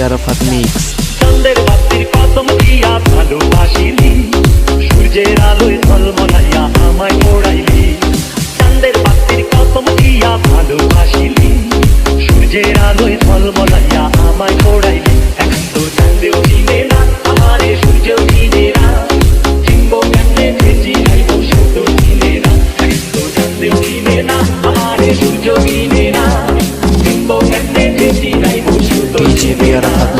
Arafat mix চন্দ্রের বাতির কসম দিয়া ভালোবাসিলি। সূর্যের আলোয় ঝলমলাইয়া আমায় পড়াইলি। চাঁদের বাতির কসম দিয়া ভালোবাসিলি। সূর্যের আলোয় ঝলমলাইয়া tierra.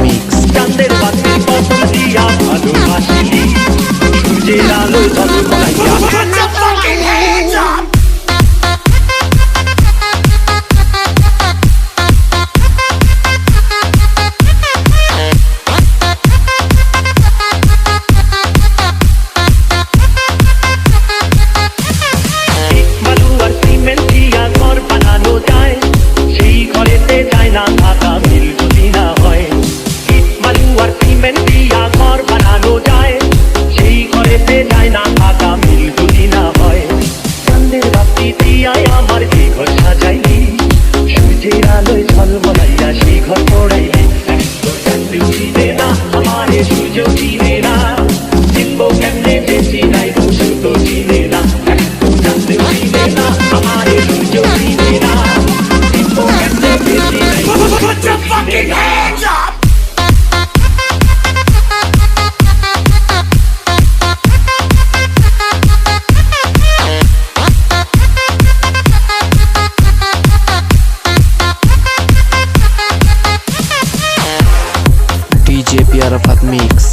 ঘরেতে যায় না থাকা মিল যদি না হয়। চাঁদের বাতি দিয়ায় আমার যে ঘর সাজাইলি। সূর্যের আলোয় ঝলমলাইয়া সেই ঘর পড়াইলি। একশো চাঁদে উঠিবে না, আমার সূর্য চিনে না। চিনবো কেমনে বেশি নাই তো চিনে না। একশো চাঁদে উঠিবে না, আমার সূর্য চিনে না। চিনবো কেমনে বেশি নাই ডিজে আরাফাত মিক্স